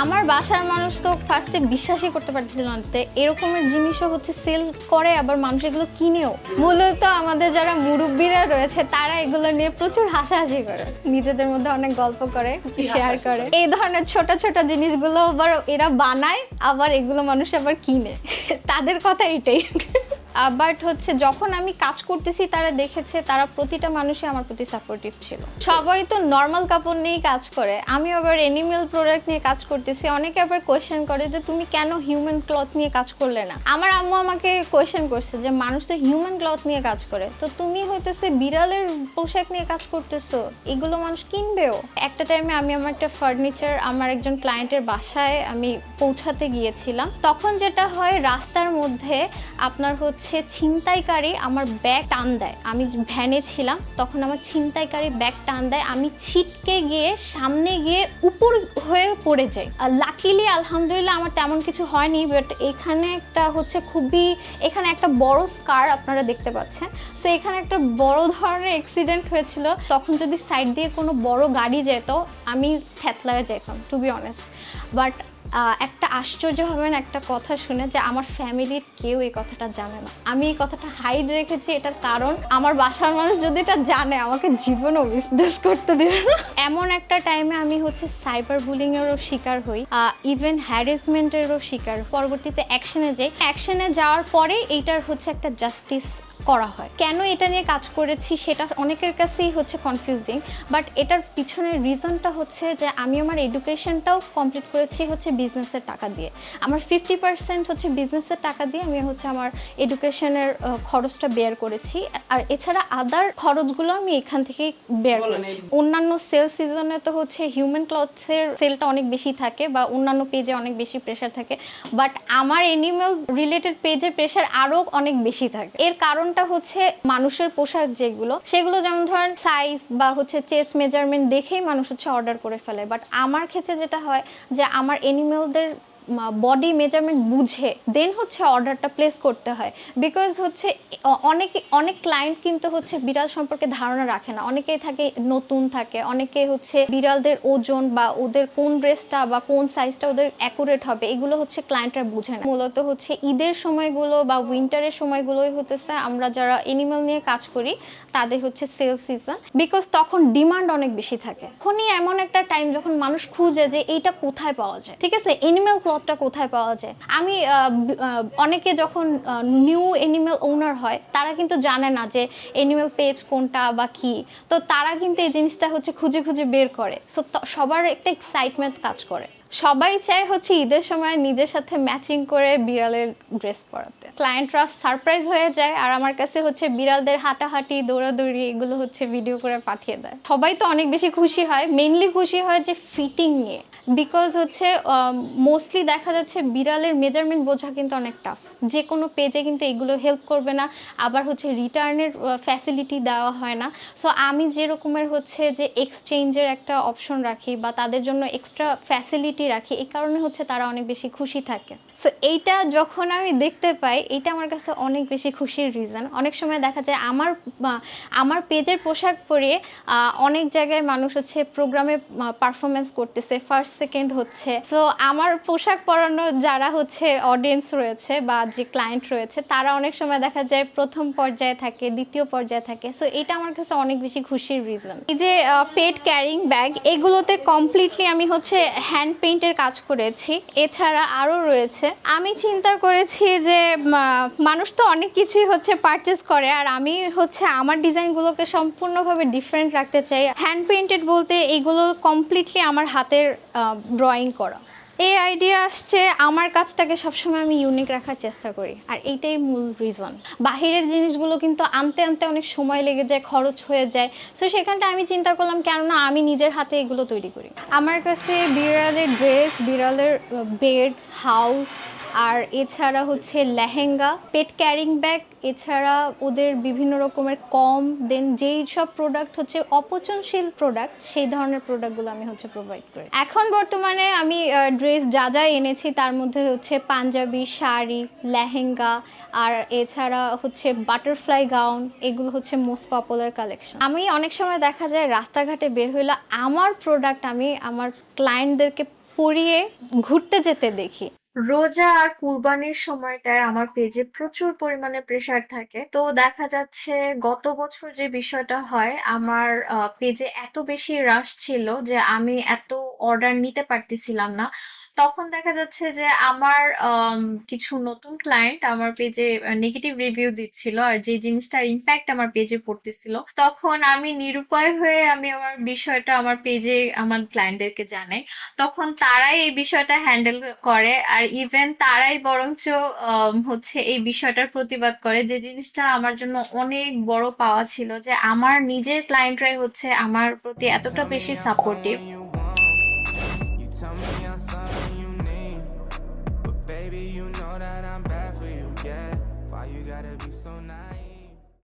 আমার বাসার মানুষ তো ফার্স্টে বিশ্বাসই করতে পারছিল না যে এরকমের জিনিসও হচ্ছে সেল করে আবার মানুষ এগুলো কিনেও। মূলত আমাদের যারা মুরব্বীরা রয়েছে তারা এগুলো নিয়ে প্রচুর হাসাহাসি করে। নিজেদের মধ্যে অনেক গল্প করে শেয়ার করে? এই ধরনের ছোট ছোট জিনিসগুলো আবার এরা বানায় আবার এগুলো মানুষ আবার কিনে। তাদের কথা এটাই। বাট হচ্ছে যখন আমি কাজ করতেছি, তারা দেখেছে, তারা প্রতিটা মানুষই আমার প্রতি সাপোর্টিভ ছিল। সবাই তো নর্মাল কাপড় নিয়েই কাজ করে। আমি আবার এনিমেল প্রোডাক্ট নিয়ে কাজ করতেছি। অনেকে আবার কোয়েশ্চেন করে যে, তুমি কেন হিউম্যান ক্লথ নিয়ে কাজ করলে না? আমার আম্মু আমাকে কোয়েশ্চেন করছে যে, মানুষ তো হিউম্যান ক্লথ নিয়ে কাজ করে। তো তুমি হইতেছে বিড়ালের পোশাক নিয়ে কাজ করতেছো। এগুলো মানুষ কিনবেও? একটা টাইমে আমি আমার একটা ফার্নিচার আমার একজন ক্লায়েন্টের বাসায় আমি পৌঁছাতে গিয়েছিলাম। তখন যেটা হয়, রাস্তার মধ্যে আপনার হচ্ছে ছিনতাইকারী আমার ব্যাগ টান দেয়। আমি ভ্যানে ছিলাম, তখন আমার ছিনতাইকারী ব্যাগ টান দেয়। আমি ছিটকে গিয়ে সামনে গিয়ে উপর হয়ে পড়ে যাই। লাকিলি আলহামদুলিল্লাহ আমার তেমন কিছু হয়নি বাট এখানে একটা হচ্ছে খুবই, এখানে একটা বড় স্কার আপনারা দেখতে পাচ্ছেন। সো এখানে একটা বড় ধরনের অ্যাক্সিডেন্ট হয়েছিল। তখন যদি সাইড দিয়ে কোনো বড় গাড়ি যেত, আমি থ্যাতলায় যেতাম টু বি অনেস্ট বাট একটা আশ্চর্য হবেন একটা কথা শুনে যে আমার ফ্যামিলির কেউ এই কথাটা জানে না। আমি এই কথাটা হাইড রেখেছি এটার কারণ আমার বাসার মানুষ যদি এটা জানে, আমাকে জীবনও বিজনেস করতে দেবে না। এমন একটা টাইমে আমি হচ্ছে সাইবার বুলিংয়েরও শিকার হই ইভেন হ্যারাসমেন্টেরও শিকার পরবর্তীতে অ্যাকশনে যাই। অ্যাকশনে যাওয়ার পরে এইটার হচ্ছে একটা জাস্টিস করা হয়। কেন এটা নিয়ে কাজ করেছি সেটা অনেকের কাছেই হচ্ছে কনফিউজিং বাট এটার পিছনের রিজনটা হচ্ছে যে আমি আমার এডুকেশনটাও কমপ্লিট করেছি হচ্ছে বিজনেসের টাকা দিয়ে। আমার ফিফটি পার্সেন্ট হচ্ছে বিজনেসের টাকা দিয়ে আমি হচ্ছে আমার এডুকেশনের খরচটা বেয়ার করেছি। আর এছাড়া আদার খরচগুলো আমি এখান থেকেই বেয়ার করেছি। অন্যান্য সেল সিজনে তো হচ্ছে হিউম্যান ক্লথসের সেলটা অনেক বেশি থাকে বা অন্যান্য পেজে অনেক বেশি প্রেশার থাকে বাট আমার এনিমেল রিলেটেড পেজের প্রেশার আরও অনেক বেশি থাকে। এর কারণটা হচ্ছে মানুষের পোশাক যেগুলো, সেগুলো যেমন ধরেন সাইজ বা হচ্ছে চেস মেজারমেন্ট দেখেই মানুষ হচ্ছে অর্ডার করে ফেলে। বাট আমার ক্ষেত্রে যেটা হয় যে আমার এনিমেলদের বডি মেজারমেন্ট বুঝে দেন হচ্ছে অর্ডারটা প্লেস করতে হয়। বিকজ হচ্ছে অনেকে, অনেক ক্লায়েন্ট কিন্তু হচ্ছে বিড়াল সম্পর্কে ধারণা রাখে না। অনেকেই থাকে, নতুন থাকে, অনেকে হচ্ছে বিড়ালদের ওজন বা ওদের কোন ড্রেসটা বা কোন সাইজটা ওদের অ্যাকুরেট হবে, এগুলো হচ্ছে ক্লায়েন্টরা বুঝে না। মূলত হচ্ছে ঈদের সময়গুলো বা উইন্টারের সময়গুলোই হতেছে, আমরা যারা এনিমেল নিয়ে কাজ করি, তাদের হচ্ছে সেল সিজন বিকজ তখন ডিমান্ড অনেক বেশি থাকে। এখনই এমন একটা টাইম যখন মানুষ খুঁজে যে এইটা কোথায় পাওয়া যায়। ঠিক আছে? এনিমেল ক্লথটা কোথায় পাওয়া যায়? আমি অনেকে যখন নিউ এনিমেল ওনার হয়, তারা কিন্তু জানে না যে এনিমেল পেজ কোনটা বা কি। তো তারা কিন্তু এই জিনিসটা হচ্ছে খুঁজে খুঁজে বের করে। সো সবার একটা এক্সাইটমেন্ট কাজ করে। সবাই চায় হচ্ছে ঈদের সময় নিজের সাথে ম্যাচিং করে বিড়ালের ড্রেস পরাতে। ক্লায়েন্টরা সারপ্রাইজ হয়ে যায় আর আমার কাছে হচ্ছে বিড়ালদের হাঁটাহাঁটি, দৌড়াদৌড়ি এগুলো হচ্ছে ভিডিও করে পাঠিয়ে দেয়। সবাই তো অনেক বেশি খুশি হয় মেনলি খুশি হয় যে ফিটিং নিয়ে। বিকজ হচ্ছে মোস্টলি দেখা যাচ্ছে বিড়ালের মেজারমেন্ট বোঝা কিন্তু অনেক টাফ যে কোনো পেজে কিন্তু এগুলো হেল্প করবে না, আবার হচ্ছে রিটার্নের ফ্যাসিলিটি দেওয়া হয় না। সো আমি যে রকমের হচ্ছে যে এক্সচেঞ্জের একটা অপশন রাখি বা তাদের জন্য এক্সট্রা ফ্যাসিলিটি রাখি, এই কারণে হচ্ছে তারা অনেক বেশি খুশি থাকে। সো এইটা যখন আমি দেখতে পাই এটা আমার কাছে অনেক বেশি খুশির রিজন অনেক সময় দেখা যায় আমার আমার পেজের পোশাক পরিয়ে অনেক জায়গায় মানুষ হচ্ছে প্রোগ্রামে পারফরমেন্স করতেছে ফার্স্ট সেকেন্ড হচ্ছে। সো আমার পোশাক পরানো যারা হচ্ছে অডিয়েন্স রয়েছে বা যে ক্লায়েন্ট রয়েছে, তারা অনেক সময় দেখা যায় প্রথম পর্যায়ে থাকে, দ্বিতীয় পর্যায়ে থাকে। সো এটা আমার কাছে অনেক বেশি খুশির রিজন এই যে পেট ক্যারিং ব্যাগ এগুলোতে কমপ্লিটলি আমি হচ্ছে হ্যান্ড পেইন্টের কাজ করেছি। এছাড়া আরও রয়েছে। আমি চিন্তা করেছি যে মানুষ তো অনেক কিছুই হচ্ছে পারচেস করে। আর আমি হচ্ছে আমার ডিজাইনগুলোকে সম্পূর্ণভাবে ডিফারেন্ট রাখতে চাই। হ্যান্ড পেইন্টেড বলতে এগুলো কমপ্লিটলি আমার হাতের ড্রয়িং করা। এই আইডিয়া আসছে, আমার কাজটাকে সবসময় আমি ইউনিক রাখার চেষ্টা করি। আর এইটাই মূল রিজন বাহিরের জিনিসগুলো কিন্তু আনতে আনতে অনেক সময় লেগে যায়, খরচ হয়ে যায়। সো সেখানটা আমি চিন্তা করলাম, কেননা আমি নিজের হাতে এগুলো তৈরি করি। আমার কাছে বিড়ালের ড্রেস বিড়ালের বেড হাউস আর এছাড়া হচ্ছে লেহেঙ্গা, পেট ক্যারিং ব্যাগ এছাড়া ওদের বিভিন্ন রকমের কম দেন যেই সব প্রোডাক্ট হচ্ছে অপচনশীল প্রোডাক্ট সেই ধরনের প্রোডাক্টগুলো আমি হচ্ছে প্রোভাইড করি। এখন বর্তমানে আমি ড্রেস যা যা এনেছি তার মধ্যে হচ্ছে পাঞ্জাবি, শাড়ি, লেহেঙ্গা, আর এছাড়া হচ্ছে বাটারফ্লাই গাউন এগুলো হচ্ছে মোস্ট পপুলার কালেকশন আমি অনেক সময় দেখা যায় রাস্তাঘাটে বের হইলে আমার প্রোডাক্ট আমি আমার ক্লায়েন্টদেরকে পরিয়ে ঘুরতে যেতে দেখি। রোজা আর কুরবানির সময়টায় আমার পেজে প্রচুর পরিমাণে প্রেসার থাকে। তো দেখা যাচ্ছে গত বছর যে বিষয়টা হয়, আমার পেজে এত বেশি রাশ ছিল যে আমি এত অর্ডার নিতে পারতেছিলাম না। তখন দেখা যাচ্ছে যে আমার কিছু নতুন ক্লায়েন্ট আমার পেজে নেগেটিভ রিভিউ দিচ্ছিল আর যে জিনিসটার ইম্প্যাক্ট আমার পেজে পড়তেছিল, তখন আমি নিরুপায় হয়ে আমি আমার বিষয়টা আমার পেজে আমার ক্লায়েন্টদেরকে জানাই। তখন তারাই এই বিষয়টা হ্যান্ডেল করে আর আর ইভেন তারাই বরঞ্চ হচ্ছে এই বিষয়টার প্রতিবাদ করে যে জিনিসটা আমার জন্য অনেক বড় পাওয়া ছিল যে আমার নিজের ক্লায়েন্টরাই হচ্ছে আমার প্রতি এতটা বেশি supportive Baby, you know that I'm bad for you, yeah. Why you gotta be so nice?